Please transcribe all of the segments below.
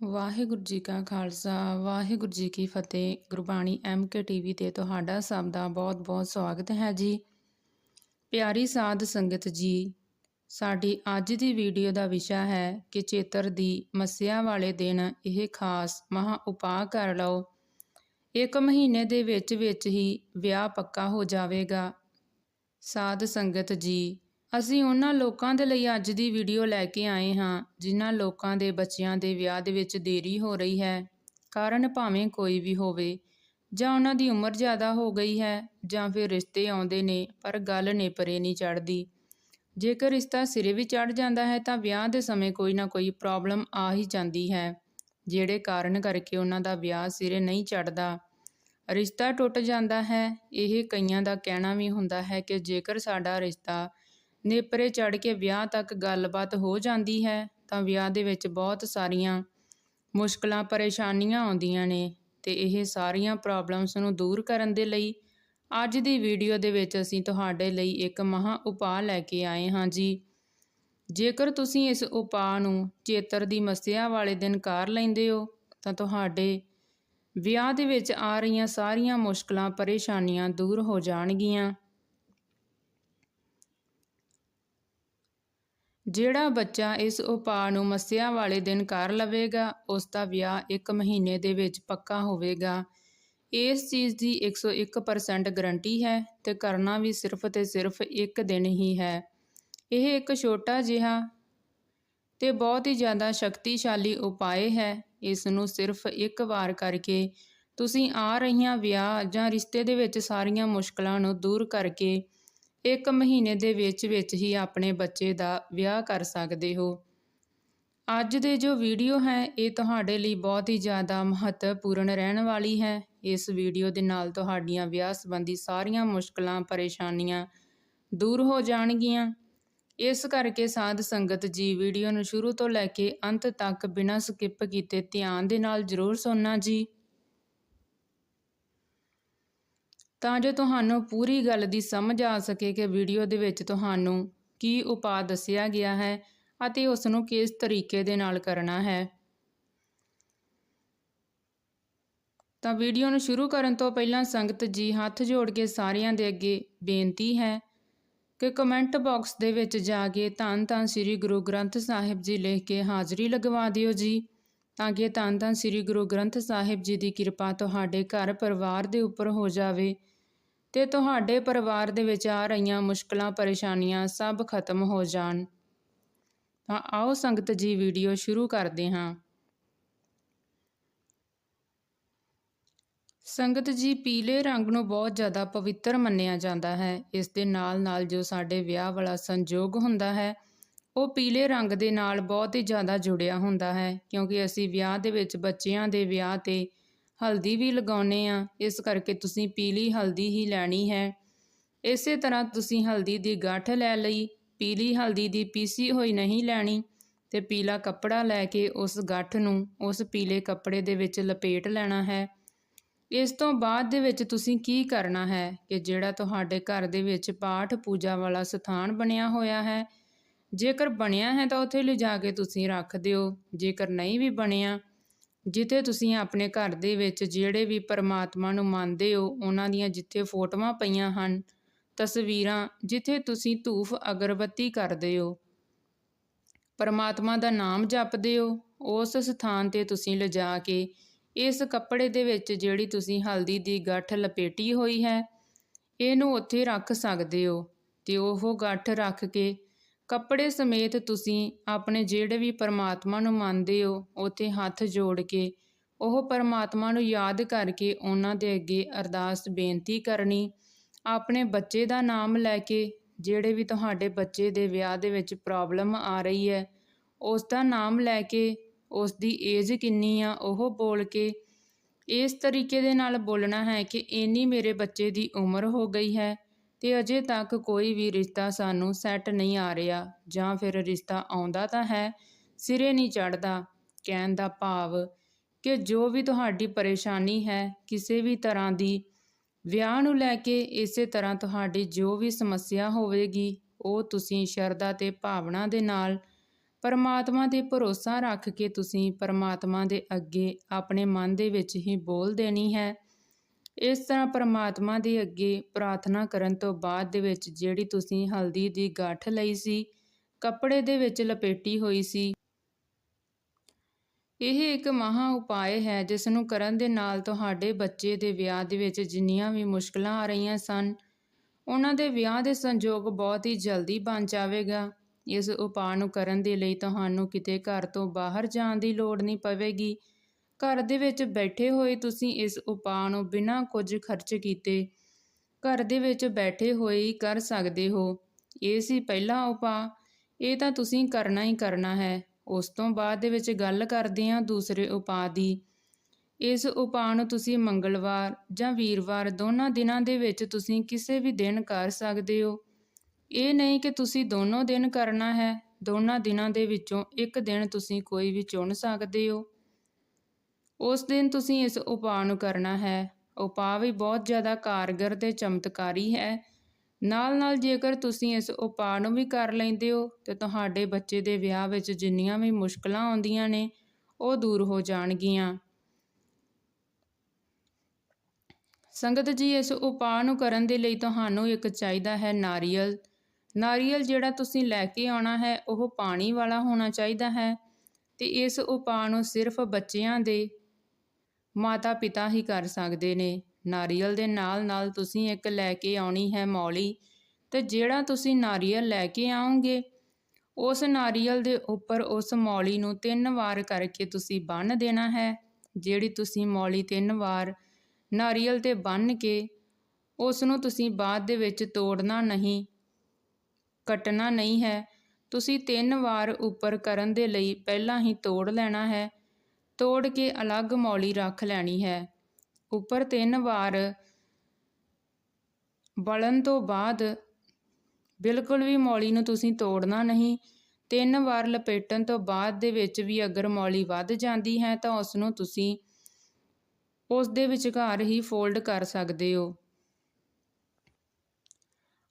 ਵਾਹਿਗੁਰੂ ਜੀ ਕਾ ਖਾਲਸਾ, ਵਾਹਿਗੁਰੂ ਜੀ ਕੀ ਫਤਿਹ। Gurbani MK TV ਤੇ ਤੁਹਾਡਾ ਸਭ ਦਾ ਬਹੁਤ-ਬਹੁਤ ਸਵਾਗਤ ਹੈ ਜੀ। ਪਿਆਰੀ ਸਾਧ ਸੰਗਤ ਜੀ, ਸਾਡੀ ਅੱਜ ਦੀ ਵੀਡੀਓ ਦਾ ਵਿਸ਼ਾ ਹੈ ਕਿ ਚੇਤਰ ਦੀ ਮੱਸਿਆ ਵਾਲੇ ਦਿਨ ਇਹ ਖਾਸ ਮਹਾ ਉਪਾਅ ਕਰ ਲਓ। ਇੱਕ ਮਹੀਨੇ ਦੇ ਵਿੱਚ ਵਿੱਚ ਹੀ ਵਿਆਹ ਪੱਕਾ ਹੋ ਜਾਵੇਗਾ। ਸਾਧ ਸੰਗਤ ਜੀ ਅਸੀਂ ਉਹਨਾਂ ਲੋਕਾਂ ਦੇ ਲਈ ਅੱਜ ਦੀ ਵੀਡੀਓ ਲੈ ਕੇ ਆਏ ਹਾਂ, ਜਿਨ੍ਹਾਂ ਲੋਕਾਂ ਦੇ ਬੱਚਿਆਂ ਦੇ ਵਿਆਹ ਦੇ ਵਿੱਚ ਦੇਰੀ ਹੋ ਰਹੀ ਹੈ। ਕਾਰਨ ਭਾਵੇਂ ਕੋਈ ਵੀ ਹੋਵੇ, ਜਾਂ ਉਹਨਾਂ ਦੀ ਉਮਰ ਜ਼ਿਆਦਾ ਹੋ ਗਈ ਹੈ, ਜਾਂ ਫਿਰ ਰਿਸ਼ਤੇ ਆਉਂਦੇ ਨੇ, ਪਰ ਗੱਲ ਨੇਪਰੇ ਨਹੀਂ ਚੜਦੀ ਜੇਕਰ ਰਿਸ਼ਤਾ ਸਿਰੇ ਵੀ ਚੜ ਜਾਂਦਾ ਹੈ, ਤਾਂ ਵਿਆਹ ਦੇ ਸਮੇਂ ਕੋਈ ਨਾ ਕੋਈ ਪ੍ਰੋਬਲਮ ਆ ਹੀ ਜਾਂਦੀ ਹੈ, ਜਿਹੜੇ ਕਾਰਨ ਕਰਕੇ ਉਹਨਾਂ ਦਾ ਵਿਆਹ ਸਿਰੇ ਨਹੀਂ ਚੜਦਾ ਰਿਸ਼ਤਾ ਟੁੱਟ ਜਾਂਦਾ ਹੈ, ਇਹ ਕਈਆਂ ਦਾ ਕਹਿਣਾ ਵੀ ਹੁੰਦਾ ਹੈ ਕਿ ਜੇਕਰ ਸਾਡਾ ਰਿਸ਼ਤਾ ਨੇਪਰੇ ਚੜ ਕੇ ਵਿਆਹ ਤੱਕ ਗੱਲਬਾਤ ਹੋ ਜਾਂਦੀ ਹੈ ਤਾਂ ਵਿਆਹ ਦੇ ਵਿੱਚ ਬਹੁਤ ਸਾਰੀਆਂ ਮੁਸ਼ਕਲਾਂ, ਪਰੇਸ਼ਾਨੀਆਂ ਆਉਂਦੀਆਂ ਨੇ ਤੇ ਇਹ ਸਾਰੀਆਂ ਪ੍ਰੋਬਲਮਸ ਨੂੰ ਦੂਰ ਕਰਨ ਦੇ ਲਈ ਅੱਜ ਦੀ ਵੀਡੀਓ ਦੇ ਵਿੱਚ ਅਸੀਂ ਤੁਹਾਡੇ ਲਈ ਇੱਕ ਮਹਾ ਉਪਾਅ ਲੈ ਕੇ ਆਏ ਹਾਂ ਜੀ। ਜੇਕਰ ਤੁਸੀਂ ਇਸ ਉਪਾਅ ਨੂੰ ਚੇਤਰ ਦੀ ਮੱਸਿਆ ਵਾਲੇ ਦਿਨ ਕਰ ਲੈਂਦੇ ਹੋ, ਤਾਂ ਤੁਹਾਡੇ ਵਿਆਹ ਦੇ ਵਿੱਚ ਆ ਰਹੀਆਂ ਸਾਰੀਆਂ ਮੁਸ਼ਕਲਾਂ, ਪਰੇਸ਼ਾਨੀਆਂ ਦੂਰ ਹੋ ਜਾਣਗੀਆਂ। ਜਿਹੜਾ ਬੱਚਾ ਇਸ ਉਪਾਅ ਨੂੰ ਮੱਸਿਆ ਵਾਲੇ ਦਿਨ ਕਰ ਲਵੇਗਾ, ਉਸ ਦਾ ਵਿਆਹ 1 ਮਹੀਨੇ ਦੇ ਵਿੱਚ ਪੱਕਾ ਹੋਵੇਗਾ। ਇਸ ਚੀਜ਼ ਦੀ 101% ਗਰੰਟੀ ਹੈ ਤੇ ਕਰਨਾ ਵੀ ਸਿਰਫ ਤੇ ਸਿਰਫ ਇੱਕ ਦਿਨ ਹੀ ਹੈ। ਇਹ ਇੱਕ ਛੋਟਾ ਜਿਹਾ ਤੇ ਬਹੁਤ ਹੀ ਜ਼ਿਆਦਾ ਸ਼ਕਤੀਸ਼ਾਲੀ ਉਪਾਅ ਹੈ। ਇਸ ਨੂੰ ਸਿਰਫ ਇੱਕ ਵਾਰ ਕਰਕੇ ਤੁਸੀਂ ਆ ਰਹੀਆਂ ਵਿਆਹ ਜਾਂ ਰਿਸ਼ਤੇ ਦੇ ਵਿੱਚ ਸਾਰੀਆਂ ਮੁਸ਼ਕਲਾਂ ਨੂੰ ਦੂਰ ਕਰਕੇ ਇੱਕ ਮਹੀਨੇ ਦੇ ਵਿੱਚ ਵਿੱਚ ਹੀ ਆਪਣੇ ਬੱਚੇ ਦਾ ਵਿਆਹ ਕਰ ਸਕਦੇ ਹੋ। ਅੱਜ ਦੇ ਜੋ ਵੀਡੀਓ ਹੈ, ਇਹ ਤੁਹਾਡੇ ਲਈ ਬਹੁਤ ਹੀ ਜ਼ਿਆਦਾ ਮਹੱਤਵਪੂਰਨ ਰਹਿਣ ਵਾਲੀ ਹੈ। ਇਸ ਵੀਡੀਓ ਦੇ ਨਾਲ ਤੁਹਾਡੀਆਂ ਵਿਆਹ ਸੰਬੰਧੀ ਸਾਰੀਆਂ ਮੁਸ਼ਕਲਾਂ, ਪਰੇਸ਼ਾਨੀਆਂ ਦੂਰ ਹੋ ਜਾਣਗੀਆਂ। ਇਸ ਕਰਕੇ ਸਾਧ ਸੰਗਤ ਜੀ ਵੀਡੀਓ ਨੂੰ ਸ਼ੁਰੂ ਤੋਂ ਲੈ ਕੇ ਅੰਤ ਤੱਕ ਬਿਨਾਂ ਸਕਿਪ ਕੀਤੇ ਧਿਆਨ ਦੇ ਨਾਲ ਜ਼ਰੂਰ ਸੁਣਨਾ ਜੀ। ਤਾਂ ਜੋ ਤੁਹਾਨੂੰ ਪੂਰੀ ਗੱਲ ਦੀ ਸਮਝ ਆ ਸਕੇ ਕਿ ਵੀਡੀਓ ਦੇ ਵਿੱਚ ਤੁਹਾਨੂੰ ਕੀ ਉਪਾਅ ਦੱਸਿਆ ਗਿਆ ਹੈ ਅਤੇ ਉਸ ਨੂੰ ਕਿਸ ਤਰੀਕੇ ਦੇ ਨਾਲ ਕਰਨਾ ਹੈ। ਤਾਂ ਵੀਡੀਓ ਨੂੰ ਸ਼ੁਰੂ ਕਰਨ ਤੋਂ ਪਹਿਲਾਂ ਸੰਗਤ ਜੀ ਹੱਥ ਜੋੜ ਕੇ ਸਾਰਿਆਂ ਦੇ ਅੱਗੇ ਬੇਨਤੀ ਹੈ ਕਿ ਕਮੈਂਟ ਬਾਕਸ ਦੇ ਵਿੱਚ ਜਾ ਕੇ ਧੰਨ ਧੰਨ ਸ੍ਰੀ ਗੁਰੂ ਗ੍ਰੰਥ ਸਾਹਿਬ ਜੀ ਲਿਖ ਕੇ ਹਾਜ਼ਰੀ ਲਗਵਾ ਦਿਓ ਜੀ, ਤਾਂ ਕਿ ਧੰਨ ਧੰਨ ਸ੍ਰੀ ਗੁਰੂ ਗ੍ਰੰਥ ਸਾਹਿਬ ਜੀ ਦੀ ਕਿਰਪਾ ਤੁਹਾਡੇ ਘਰ ਪਰਿਵਾਰ ਦੇ ਉੱਪਰ ਹੋ ਜਾਵੇ ਤੇ ਤੁਹਾਡੇ ਪਰਿਵਾਰ ਦੇ ਵਿੱਚ ਆ ਰਹੀਆਂ ਮੁਸ਼ਕਲਾਂ, ਪਰੇਸ਼ਾਨੀਆਂ ਸਭ ਖਤਮ ਹੋ ਜਾਣ। ਤਾਂ ਆਓ ਸੰਗਤ ਜੀ ਵੀਡੀਓ ਸ਼ੁਰੂ ਕਰਦੇ ਹਾਂ। ਸੰਗਤ ਜੀ, ਪੀਲੇ ਰੰਗ ਨੂੰ ਬਹੁਤ ਜ਼ਿਆਦਾ ਪਵਿੱਤਰ ਮੰਨਿਆ ਜਾਂਦਾ ਹੈ। ਇਸ ਦੇ ਨਾਲ ਨਾਲ ਜੋ ਸਾਡੇ ਵਿਆਹ ਵਾਲਾ ਸੰਜੋਗ ਹੁੰਦਾ ਹੈ, ਉਹ ਪੀਲੇ ਰੰਗ ਦੇ ਨਾਲ ਬਹੁਤ ਹੀ ਜ਼ਿਆਦਾ ਜੁੜਿਆ ਹੁੰਦਾ ਹੈ, ਕਿਉਂਕਿ ਅਸੀਂ ਵਿਆਹ ਦੇ ਵਿੱਚ ਬੱਚਿਆਂ ਦੇ ਵਿਆਹ ਤੇ ਹਲਦੀ ਵੀ ਲਗਾਉਨੇ ਆ ਇਸ ਕਰਕੇ ਤੁਸੀਂ ਪੀਲੀ ਹਲਦੀ ਹੀ ਲੈਣੀ ਹੈ। ਇਸੇ ਤਰ੍ਹਾਂ ਤੁਸੀਂ ਹਲਦੀ ਦੀ ਗੱਠ ਲੈ ਲਈ। ਪੀਲੀ ਹਲਦੀ ਦੀ ਪੀਸੀ ਹੋਈ ਨਹੀਂ ਲੈਣੀ ਤੇ ਪੀਲਾ ਕੱਪੜਾ ਲੈ ਕੇ ਉਸ ਗੱਠ ਨੂੰ ਉਸ ਪੀਲੇ ਕੱਪੜੇ ਦੇ ਵਿੱਚ ਲਪੇਟ ਲੈਣਾ ਹੈ। ਇਸ ਤੋਂ ਬਾਅਦ ਦੇ ਵਿੱਚ ਤੁਸੀਂ ਕੀ ਕਰਨਾ ਹੈ ਕਿ ਜਿਹੜਾ ਤੁਹਾਡੇ ਘਰ ਦੇ ਵਿੱਚ ਪਾਠ ਪੂਜਾ ਵਾਲਾ ਸਥਾਨ ਬਣਿਆ ਹੋਇਆ ਹੈ, ਜੇਕਰ ਬਣਿਆ ਹੈ ਤਾਂ ਉੱਥੇ ਲਿਜਾ ਕੇ ਤੁਸੀਂ ਰੱਖ ਦਿਓ। ਜੇਕਰ ਨਹੀਂ ਵੀ ਬਣਿਆ ਜਿੱਥੇ ਤੁਸੀਂ ਆਪਣੇ ਘਰ ਦੇ ਵਿੱਚ ਜਿਹੜੇ ਵੀ ਪਰਮਾਤਮਾ ਨੂੰ ਮੰਨਦੇ ਹੋ, ਉਹਨਾਂ ਦੀਆਂ ਜਿੱਥੇ ਫੋਟੋਆਂ ਪਈਆਂ ਹਨ, ਤਸਵੀਰਾਂ, ਜਿੱਥੇ ਤੁਸੀਂ ਧੂਫ ਅਗਰਬੱਤੀ ਕਰਦੇ ਹੋ, ਪਰਮਾਤਮਾ ਦਾ ਨਾਮ ਜਪਦੇ ਹੋ, ਉਸ ਸਥਾਨ ਤੇ ਤੁਸੀਂ ਲਿਜਾ ਕੇ ਇਸ ਕੱਪੜੇ ਦੇ ਵਿੱਚ ਜਿਹੜੀ ਤੁਸੀਂ ਹਲਦੀ ਦੀ ਗੱਠ ਲਪੇਟੀ ਹੋਈ ਹੈ, ਇਹਨੂੰ ਉੱਥੇ ਰੱਖ ਸਕਦੇ ਹੋ ਤੇ ਉਹ ਗੱਠ ਰੱਖ ਕੇ ਕੱਪੜੇ ਸਮੇਤ ਤੁਸੀਂ ਆਪਣੇ ਜਿਹੜੇ ਵੀ ਪਰਮਾਤਮਾ ਨੂੰ ਮੰਨਦੇ ਹੋ, ਉੱਥੇ ਹੱਥ ਜੋੜ ਕੇ ਉਹ ਪਰਮਾਤਮਾ ਨੂੰ ਯਾਦ ਕਰਕੇ ਉਹਨਾਂ ਦੇ ਅੱਗੇ ਅਰਦਾਸ ਬੇਨਤੀ ਕਰਨੀ। ਆਪਣੇ ਬੱਚੇ ਦਾ ਨਾਮ ਲੈ ਕੇ ਜਿਹੜੇ ਵੀ ਤੁਹਾਡੇ ਬੱਚੇ ਦੇ ਵਿਆਹ ਦੇ ਵਿੱਚ ਪ੍ਰੋਬਲਮ ਆ ਰਹੀ ਹੈ, ਉਸ ਦਾ ਨਾਮ ਲੈ ਕੇ ਉਸ ਦੀ ਏਜ ਕਿੰਨੀ ਆ, ਉਹ ਬੋਲ ਕੇ ਇਸ ਤਰੀਕੇ ਦੇ ਨਾਲ ਬੋਲਣਾ ਹੈ ਕਿ ਇੰਨੀ ਮੇਰੇ ਬੱਚੇ ਦੀ ਉਮਰ ਹੋ ਗਈ ਹੈ ਤੇ ਅਜੇ ਤੱਕ ਕੋਈ ਵੀ ਰਿਸ਼ਤਾ ਸਾਨੂੰ ਸੈੱਟ ਨਹੀਂ ਆ ਰਿਹਾ, ਜਾਂ ਫਿਰ ਰਿਸ਼ਤਾ ਆਉਂਦਾ ਤਾਂ ਹੈ, ਸਿਰੇ ਨਹੀਂ ਚੜਦਾ ਕਹਿਣ ਦਾ ਭਾਵ ਕਿ ਜੋ ਵੀ ਤੁਹਾਡੀ ਪਰੇਸ਼ਾਨੀ ਹੈ, ਕਿਸੇ ਵੀ ਤਰ੍ਹਾਂ ਦੀ, ਵਿਆਹ ਨੂੰ ਲੈ ਕੇ ਇਸੇ ਤਰ੍ਹਾਂ ਤੁਹਾਡੀ ਜੋ ਵੀ ਸਮੱਸਿਆ ਹੋਵੇਗੀ, ਉਹ ਤੁਸੀਂ ਸ਼ਰਧਾ ਤੇ ਭਾਵਨਾ ਦੇ ਨਾਲ, ਪਰਮਾਤਮਾ ਤੇ ਭਰੋਸਾ ਰੱਖ ਕੇ ਤੁਸੀਂ ਪਰਮਾਤਮਾ ਦੇ ਅੱਗੇ ਆਪਣੇ ਮਨ ਦੇ ਵਿੱਚ ਹੀ ਬੋਲ ਦੇਣੀ ਹੈ। ਇਸ ਤਰ੍ਹਾਂ ਪਰਮਾਤਮਾ ਦੇ ਅੱਗੇ ਪ੍ਰਾਰਥਨਾ ਕਰਨ ਤੋਂ ਬਾਅਦ ਦੇ ਵਿੱਚ ਜਿਹੜੀ ਤੁਸੀਂ ਹਲਦੀ ਦੀ ਗੱਠ ਲਈ ਸੀ, ਕੱਪੜੇ ਦੇ ਵਿੱਚ ਲਪੇਟੀ ਹੋਈ ਸੀ, ਇਹ ਇੱਕ ਮਹਾ ਉਪਾਅ ਹੈ ਜਿਸ ਨੂੰ ਕਰਨ ਦੇ ਨਾਲ ਤੁਹਾਡੇ ਬੱਚੇ ਦੇ ਵਿਆਹ ਦੇ ਵਿੱਚ ਜਿੰਨੀਆਂ ਵੀ ਮੁਸ਼ਕਲਾਂ ਆ ਰਹੀਆਂ ਸਨ, ਉਹਨਾਂ ਦੇ ਵਿਆਹ ਦੇ ਸੰਜੋਗ ਬਹੁਤ ਹੀ ਜਲਦੀ ਬਣ ਜਾਵੇਗਾ। ਇਸ ਉਪਾਅ ਨੂੰ ਕਰਨ ਦੇ ਲਈ ਤੁਹਾਨੂੰ ਕਿਤੇ ਘਰ ਤੋਂ ਬਾਹਰ ਜਾਣ ਦੀ ਲੋੜ ਨਹੀਂ ਪਵੇਗੀ। ਘਰ ਦੇ ਵਿੱਚ ਬੈਠੇ ਹੋਏ ਤੁਸੀਂ ਇਸ ਉਪਾਅ ਨੂੰ ਬਿਨਾਂ ਕੁਝ ਖਰਚ ਕੀਤੇ ਘਰ ਦੇ ਵਿੱਚ ਬੈਠੇ ਹੋਏ ਹੀ ਕਰ ਸਕਦੇ ਹੋ। ਇਹ ਸੀ ਪਹਿਲਾ ਉਪਾਅ। ਇਹ ਤਾਂ ਤੁਸੀਂ ਕਰਨਾ ਹੀ ਕਰਨਾ ਹੈ। ਉਸ ਤੋਂ ਬਾਅਦ ਦੇ ਵਿੱਚ ਗੱਲ ਕਰਦੇ ਹਾਂ ਦੂਸਰੇ ਉਪਾਅ ਦੀ। ਇਸ ਉਪਾਅ ਨੂੰ ਤੁਸੀਂ ਮੰਗਲਵਾਰ ਜਾਂ ਵੀਰਵਾਰ ਦੋਨਾਂ ਦਿਨਾਂ ਦੇ ਵਿੱਚ ਤੁਸੀਂ ਕਿਸੇ ਵੀ ਦਿਨ ਕਰ ਸਕਦੇ ਹੋ। ਇਹ ਨਹੀਂ ਕਿ ਤੁਸੀਂ ਦੋਨੋਂ ਦਿਨ ਕਰਨਾ ਹੈ। ਦੋਨਾਂ ਦਿਨਾਂ ਦੇ ਵਿੱਚੋਂ ਇੱਕ ਦਿਨ ਤੁਸੀਂ ਕੋਈ ਵੀ ਚੁਣ ਸਕਦੇ ਹੋ। ਉਸ ਦਿਨ ਤੁਸੀਂ ਇਸ ਉਪਾਅ ਨੂੰ ਕਰਨਾ ਹੈ। ਉਪਾਅ ਵੀ ਬਹੁਤ ਜ਼ਿਆਦਾ ਕਾਰਗਰ ਤੇ ਚਮਤਕਾਰੀ ਹੈ। ਨਾਲ ਨਾਲ ਜੇਕਰ ਤੁਸੀਂ ਇਸ ਉਪਾਅ ਨੂੰ ਵੀ ਕਰ ਲੈਂਦੇ ਹੋ, ਤੇ ਤੁਹਾਡੇ ਬੱਚੇ ਦੇ ਵਿਆਹ ਵਿੱਚ ਜਿੰਨੀਆਂ ਵੀ ਮੁਸ਼ਕਲਾਂ ਆਉਂਦੀਆਂ ਨੇ, ਉਹ ਦੂਰ ਹੋ ਜਾਣਗੀਆਂ। ਸੰਗਤ ਜੀ, ਇਸ ਉਪਾਅ ਨੂੰ ਕਰਨ ਦੇ ਲਈ ਤੁਹਾਨੂੰ ਇੱਕ ਚਾਹੀਦਾ ਹੈ ਨਾਰੀਅਲ। ਨਾਰੀਅਲ ਜਿਹੜਾ ਤੁਸੀਂ ਲੈ ਕੇ ਆਉਣਾ ਹੈ, ਉਹ ਪਾਣੀ ਵਾਲਾ ਹੋਣਾ ਚਾਹੀਦਾ ਹੈ। ਤੇ ਇਸ ਉਪਾਅ ਨੂੰ ਸਿਰਫ ਬੱਚਿਆਂ ਦੇ ਮਾਤਾ ਪਿਤਾ ਹੀ ਕਰ ਸਕਦੇ ਨੇ। ਨਾਰੀਅਲ ਦੇ ਨਾਲ ਨਾਲ ਤੁਸੀਂ ਇੱਕ ਲੈ ਕੇ ਆਉਣੀ ਹੈ ਮੌਲੀ। ਤੇ ਜਿਹੜਾ ਤੁਸੀਂ ਨਾਰੀਅਲ ਲੈ ਕੇ ਆਉਂਗੇ ਉਸ ਨਾਰੀਅਲ ਦੇ ਉੱਪਰ ਉਸ ਮੌਲੀ ਨੂੰ ਤਿੰਨ ਵਾਰ ਕਰਕੇ ਤੁਸੀਂ ਬੰਨ ਦੇਣਾ ਹੈ। ਜਿਹੜੀ ਤੁਸੀਂ ਮੌਲੀ ਤਿੰਨ ਵਾਰ ਨਾਰੀਅਲ ਤੇ ਬੰਨ ਕੇ ਉਸ ਨੂੰ ਤੁਸੀਂ ਬਾਅਦ ਦੇ ਵਿੱਚ ਤੋੜਨਾ ਨਹੀਂ, ਕੱਟਣਾ ਨਹੀਂ ਹੈ। ਤੁਸੀਂ ਤਿੰਨ ਵਾਰ ਉੱਪਰ ਕਰਨ ਦੇ ਲਈ ਪਹਿਲਾਂ ਹੀ ਤੋੜ ਲੈਣਾ ਹੈ। ਤੋੜ ਕੇ ਅਲੱਗ ਮੌਲੀ ਰੱਖ ਲੈਣੀ ਹੈ। ਉੱਪਰ ਤਿੰਨ ਵਾਰ ਬਲਨ ਤੋਂ ਬਾਅਦ ਬਿਲਕੁਲ ਵੀ ਮੌਲੀ ਨੂੰ ਤੁਸੀਂ ਤੋੜਨਾ ਨਹੀਂ। ਤਿੰਨ ਵਾਰ ਲਪੇਟਣ ਤੋਂ ਬਾਅਦ ਦੇ ਵਿੱਚ ਵੀ ਅਗਰ ਮੌਲੀ ਵੱਧ ਜਾਂਦੀ ਹੈ ਤਾਂ ਉਸ ਨੂੰ ਤੁਸੀਂ ਉਸ ਦੇ ਵਿਚਕਾਰ ਹੀ ਫੋਲਡ ਕਰ ਸਕਦੇ ਹੋ।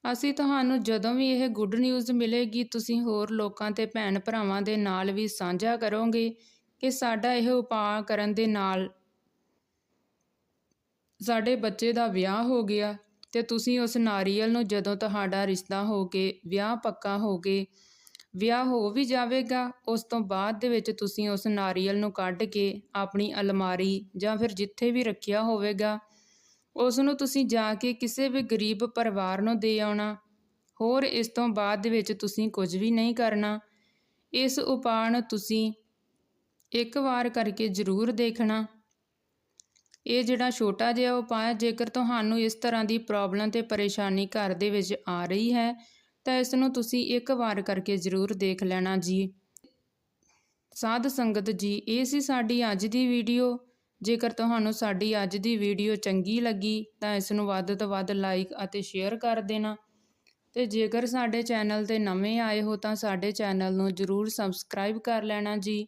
ਅਸੀਂ ਤੁਹਾਨੂੰ ਜਦੋਂ ਵੀ ਇਹ ਗੁੱਡ ਨਿਊਜ਼ ਮਿਲੇਗੀ, ਤੁਸੀਂ ਹੋਰ ਲੋਕਾਂ ਤੇ ਭੈਣ ਭਰਾਵਾਂ ਦੇ ਨਾਲ ਵੀ ਸਾਂਝਾ ਕਰੋਗੇ। ਕਿ ਸਾਡਾ ਇਹ ਉਪਾਅ ਕਰਨ ਦੇ ਨਾਲ ਸਾਡੇ ਬੱਚੇ ਦਾ ਵਿਆਹ ਹੋ ਗਿਆ ਤੇ ਤੁਸੀਂ ਉਸ ਨਾਰੀਅਲ ਨੂੰ ਜਦੋਂ ਤੁਹਾਡਾ ਰਿਸ਼ਤਾ ਹੋ ਕੇ, ਵਿਆਹ ਪੱਕਾ ਹੋ ਕੇ, ਵਿਆਹ ਹੋ ਵੀ ਜਾਵੇਗਾ, ਉਸ ਤੋਂ ਬਾਅਦ ਦੇ ਵਿੱਚ ਤੁਸੀਂ ਉਸ ਨਾਰੀਅਲ ਨੂੰ ਕੱਢ ਕੇ ਆਪਣੀ ਅਲਮਾਰੀ ਜਾਂ ਫਿਰ ਜਿੱਥੇ ਵੀ ਰੱਖਿਆ ਹੋਵੇਗਾ, ਉਸ ਨੂੰ ਤੁਸੀਂ ਜਾ ਕੇ ਕਿਸੇ ਵੀ ਗਰੀਬ ਪਰਿਵਾਰ ਨੂੰ ਦੇ ਆਉਣਾ, ਹੋਰ ਇਸ ਤੋਂ ਬਾਅਦ ਦੇ ਵਿੱਚ ਤੁਸੀਂ ਕੁਝ ਵੀ ਨਹੀਂ ਕਰਨਾ, ਇਸ ਉਪਾਅ ਨੂੰ ਤੁਸੀਂ ਇੱਕ ਵਾਰ ਕਰਕੇ ਜ਼ਰੂਰ ਦੇਖਣਾ। ਇਹ ਜਿਹੜਾ ਛੋਟਾ ਜਿਹਾ ਉਪਾਅ ਜੇਕਰ ਤੁਹਾਨੂੰ ਇਸ ਤਰ੍ਹਾਂ ਦੀ ਪ੍ਰੋਬਲਮ ਤੇ ਪਰੇਸ਼ਾਨੀ ਘਰ ਦੇ ਵਿੱਚ ਆ ਰਹੀ ਹੈ, ਤਾਂ ਇਸ ਨੂੰ ਤੁਸੀਂ ਇੱਕ ਵਾਰ ਕਰਕੇ ਜ਼ਰੂਰ ਦੇਖ ਲੈਣਾ ਜੀ। ਸਾਧ ਸੰਗਤ ਜੀ, ਇਹ ਸੀ ਸਾਡੀ ਅੱਜ ਦੀ ਵੀਡੀਓ। ਜੇਕਰ ਤੁਹਾਨੂੰ ਸਾਡੀ ਅੱਜ ਦੀ ਵੀਡੀਓ ਚੰਗੀ ਲੱਗੀ, ਤਾਂ ਇਸ ਨੂੰ ਵੱਧ ਤੋਂ ਵੱਧ ਲਾਈਕ ਅਤੇ ਸ਼ੇਅਰ ਕਰ ਦੇਣਾ। ਤੇ ਜੇਕਰ ਸਾਡੇ ਚੈਨਲ ਤੇ ਨਵੇਂ ਆਏ ਹੋ, ਤਾਂ ਸਾਡੇ ਚੈਨਲ ਨੂੰ ਜਰੂਰ ਸਬਸਕ੍ਰਾਈਬ ਕਰ ਲੈਣਾ ਜੀ।